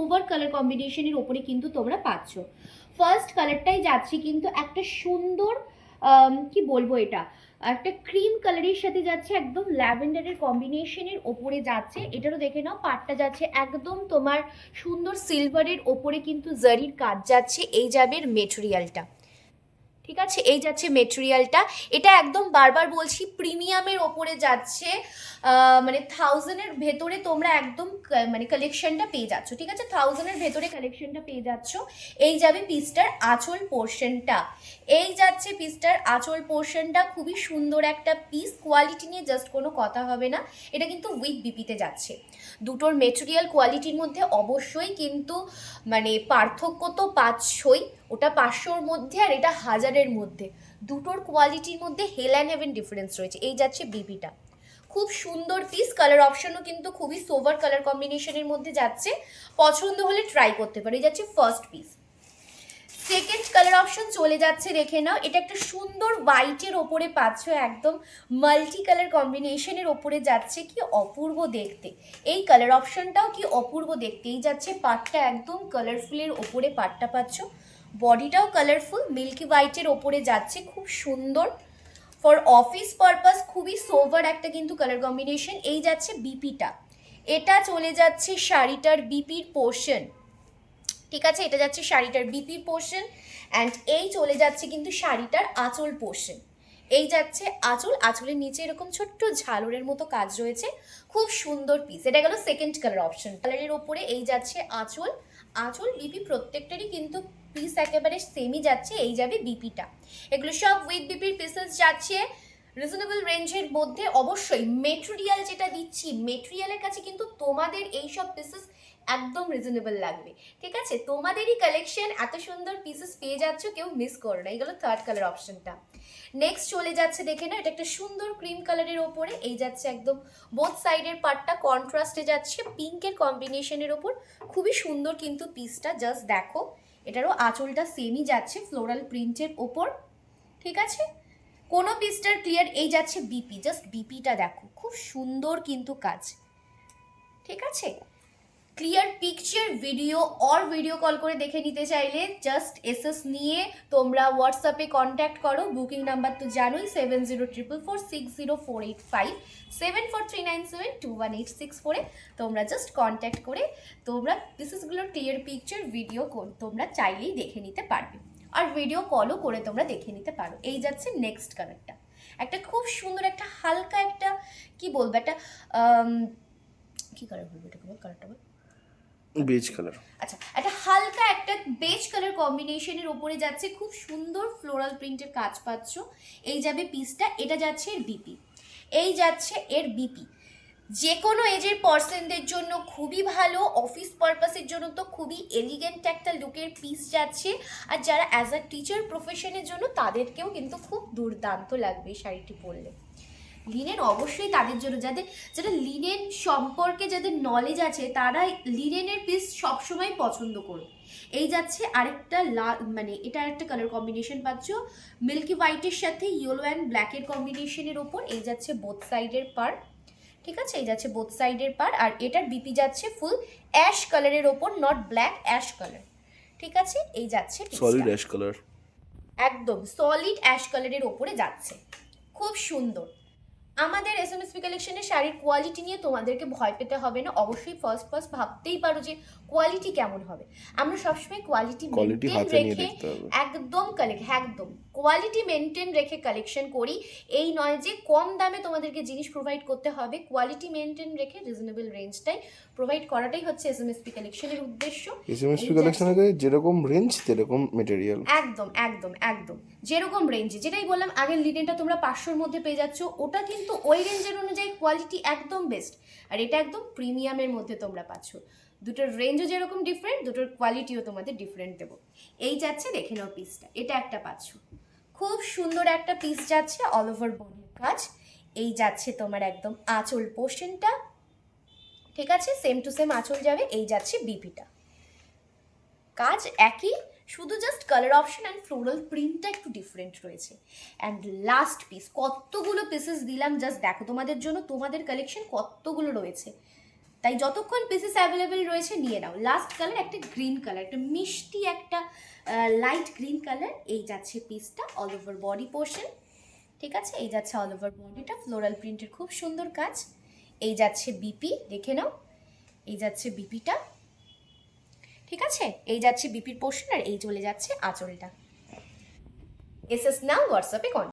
Sober colour কম্বিনেশনের ওপরে কিন্তু তোমরা পাচ্ছ। ফার্স্ট কালারটাই যাচ্ছে কিন্তু একটা সুন্দর কি বলব এটা? একটা ক্রিম কালারের সাথে যাচ্ছে একদম ল্যাভেন্ডারের কম্বিনেশনের ওপরে যাচ্ছে। এটারও দেখে নাও, পাটটা যাচ্ছে একদম তোমার সুন্দর সিলভারের ওপরে কিন্তু জারির কাজ যাচ্ছে। এই যাবে মেটেরিয়ালটা ঠিক আছে? এই যাচ্ছে মেটেরিয়ালটা এটা একদম বারবার বলছি প্রিমিয়ামের ওপরে যাচ্ছে মানে থাউজেন্ডের ভেতরে তোমরা একদম মানে কালেকশনটা পেয়ে যাচ্ছ, ঠিক আছে? থাউজেন্ডের ভেতরে কালেকশনটা পেয়ে যাচ্ছ। এই যাবে পিসটার আঁচল পোর্শনটা এই যাচ্ছে পিসটার আঁচল পোর্শনটা খুবই সুন্দর একটা পিস কোয়ালিটি নিয়ে জাস্ট কোনো কথা হবে না। এটা কিন্তু উইথ বিপিতে যাচ্ছে। দুটোর মেটেরিয়াল কোয়ালিটির মধ্যে অবশ্যই কিন্তু মানে পার্থক্য তো পাঁচশোই ওটা পাঁচশোর মধ্যে আর এটা হাজারের মধ্যে। দুটোর কোয়ালিটির মধ্যে হেল অ্যান্ড হেভেন ডিফারেন্স রয়েছে। এই যাচ্ছে বিপিটা খুব সুন্দর পিস কালার অপশনও কিন্তু খুবই সোভার কালার কম্বিনেশনের মধ্যে যাচ্ছে। পছন্দ হলে ট্রাই করতে পারো। এই যাচ্ছে first piece second colour option চলে যাচ্ছে, দেখে নাও। এটা একটা সুন্দর হোয়াইটের ওপরে পাচ্ছ, একদম মাল্টি কালার কম্বিনেশনের ওপরে যাচ্ছে কি অপূর্ব দেখতে। এই কালার অপশনটাও কি অপূর্ব দেখতে। এই যাচ্ছে পাটটা একদম কালারফুলের ওপরে পাটটা পাচ্ছ। বডিটাও কালারফুল মিল্কি হোয়াইটের ওপরে যাচ্ছে, খুব সুন্দর। ফর অফিস পারপাস খুবই সোভার একটা কিন্তু কালার কম্বিনেশন এই যাচ্ছে বিপিটা এটা চলে যাচ্ছে শাড়িটার বিপির পোর্শন ঠিক আছে? এটা যাচ্ছে শাড়িটার বিপি পোর্শন অ্যান্ড এই চলে যাচ্ছে কিন্তু শাড়িটার আঁচল পোর্শন এই যাচ্ছে আঁচল, আঁচলের নিচে এরকম ছোট্ট ঝালরের মতো কাজ রয়েছে। খুব সুন্দর পিস এটা গেল সেকেন্ড কালার অপশন কালারের ওপরে এই যাচ্ছে আঁচল। আঁচল বিপি প্রত্যেকটারই কিন্তু পিস একেবারে সেমই যাচ্ছে, এই যাবে বিপিটা এগুলো সব উইথ বিপির পিসেস যাচ্ছে। রিজনেবল রেঞ্জের মধ্যে অবশ্যই মেটেরিয়াল যেটা দিচ্ছি মেটেরিয়ালের কাছে কিন্তু তোমাদের এই সব পিসেস একদম রিজনেবল লাগবে। ঠিক আছে? তোমাদেরই কালেকশন এত সুন্দর পিসেস পেয়ে যাচ্ছ, কেউ মিস করো না। এইগুলো থার্ড কালার অপশনটা নেক্সট চলে যাচ্ছে, দেখে না এটা একটা সুন্দর ক্রিম কালারের ওপরে। এই যাচ্ছে একদম বোথ সাইডের পার্টটা কন্ট্রাস্টে যাচ্ছে। পিঙ্কের কম্বিনেশনের ওপর। খুবই সুন্দর কিন্তু পিসটা জাস্ট দেখো। এটারও আঁচলটা সেমই যাচ্ছে ফ্লোরাল প্রিন্টের ওপর, ঠিক আছে? কোনো পিসটার ক্লিয়ার এই যাচ্ছে বিপি জাস্ট বিপিটা দেখো। খুব সুন্দর কিন্তু কাজ, ঠিক আছে? Clear picture video or video call করে দেখে নিতে চাইলে জাস্ট এসএস নিয়ে তোমরা হোয়াটসঅ্যাপে কন্ট্যাক্ট করো। বুকিং নাম্বার তো জানোই seven zero triple four six zero four eight five seven four three nine seven two one eight six ফোরে তোমরা জাস্ট কন্ট্যাক্ট করে তোমরা পিসেসগুলোর ক্লিয়ার পিকচার ভিডিও তোমরা চাইলেই দেখে নিতে পারবে। আর ভিডিও কলও করে তোমরা দেখে নিতে পারো। এই যাচ্ছে নেক্সট কালারটা একটা খুব সুন্দর একটা হালকা একটা, কি বলব? একটা কি কালার বলব বল? কালারটা বল? বেজ কালার আচ্ছা একটা হালকা একটা বেজ কালার কম্বিনেশনের ওপরে যাচ্ছে, খুব সুন্দর ফ্লোরাল প্রিন্টের কাজ পাচ্ছ। এই যাবে পিসটা এটা যাচ্ছে এর বিপি এই যাচ্ছে এর বিপি যে কোনো এজের পার্সনদের জন্য খুবই ভালো অফিস পারপাসের জন্য তো খুবই এলিগেন্ট একটা লুকের পিস যাচ্ছে। আর যারা অ্যাজ আ টিচার প্রফেশনের জন্য, তাদেরকেও কিন্তু খুব দুর্দান্ত লাগবে শাড়িটি পরলে। লিনেন অবশ্যই তাদের জন্য যাদের যারা লিনেন সম্পর্কে যাদের নলেজ আছে তারা লিনেনের পিস সবসময় পছন্দ করবে। এই যাচ্ছে আরেকটা লাল মানে এটা আরেকটা কালার কম্বিনেশন পাচ্ছ। মিল্কি হোয়াইটের সাথে ইয়েলো অ্যান্ড ব্ল্যাকের কম্বিনেশনের ওপর এই যাচ্ছে বোথ সাইডের পার ঠিক আছে? এই যাচ্ছে বোথ সাইডের পার আর এটার বিপি যাচ্ছে ফুল অ্যাশ কালারের ওপর নট ব্ল্যাক অ্যাশ কালার ঠিক আছে? এই যাচ্ছে সলিড অ্যাশ কালার একদম সলিড অ্যাশ কালারের ওপরে যাচ্ছে। খুব সুন্দর। আমাদের এস এম এস পি কালেকশনের শাড়ির কোয়ালিটি নিয়ে তোমাদেরকে ভয় পেতে হবে না। অবশ্যই ফার্স্ট ফার্স্ট ভাবতেই পারো যে কোয়ালিটি কেমন হবে। আমরা সবসময় কোয়ালিটি মেনটেন রেখে একদম কালেক্ট একদম। কোয়ালিটি মেনটেন রেখে কালেকশন করি। এই নয় যে কম দামে তোমাদেরকে জিনিস প্রোভাইড করতে হবে। কোয়ালিটি মেনটেন রেখে রিজনেবল রেঞ্জটাই প্রোভাইড করাটাই হচ্ছে এস এম এস পি কালেকশনের উদ্দেশ্য। এসএমএসপি এই কালেকশনে যেরকম রেঞ্জ সেরকম মেটেরিয়াল একদম একদম একদম। যেরকম রেঞ্জে যেটাই বললাম আগের লিনেনটা তোমরা পাঁচশোর মধ্যে পেয়ে যাচ্ছ ওটা কিন্তু ওই রেঞ্জের অনুযায়ী কোয়ালিটি একদম বেস্ট আর এটা একদম প্রিমিয়ামের মধ্যে তোমরা পাচ্ছ। দুটোর রেঞ্জও যেরকম ডিফারেন্ট দুটোর কোয়ালিটিও তোমাদের ডিফারেন্ট দেবো। এই যাচ্ছে, দেখে নাও পিসটা এটা একটা পাচ্ছ। খুব সুন্দর একটা পিস যাচ্ছে অল ওভার বডির কাজ। এই যাচ্ছে তোমার একদম আঁচল পোর্শনটা ঠিক আছে? সেম টু সেম আঁচল যাবে। এই যাচ্ছে বিপিটা কাজ একই। শুধু just colour option and floral প্রিন্টটা একটু ডিফারেন্ট রয়েছে। অ্যান্ড লাস্ট পিস কতগুলো পিসেস দিলাম জাস্ট দেখো তোমাদের জন্য, তোমাদের কালেকশন কতগুলো রয়েছে। তাই যতক্ষণ পিসেস অ্যাভেলেবেল রয়েছে, নিয়ে নাও। লাস্ট কালার একটা গ্রিন কালার একটা মিষ্টি একটা লাইট গ্রিন কালার এই যাচ্ছে পিসটা অল ওভার বডি পোর্শন ঠিক আছে? এই যাচ্ছে অল ওভার বডিটা ফ্লোরাল প্রিন্টের খুব সুন্দর কাজ। এই যাচ্ছে বিপি দেখে নাও। এই যাচ্ছে বিপিটা ঠিক আছে? এই যাচ্ছে বিপির পোর্শন আর এই চলে যাচ্ছে আঁচলটা। এস এস নাও হোয়াটসঅ্যাপে কন্ট্যাক্ট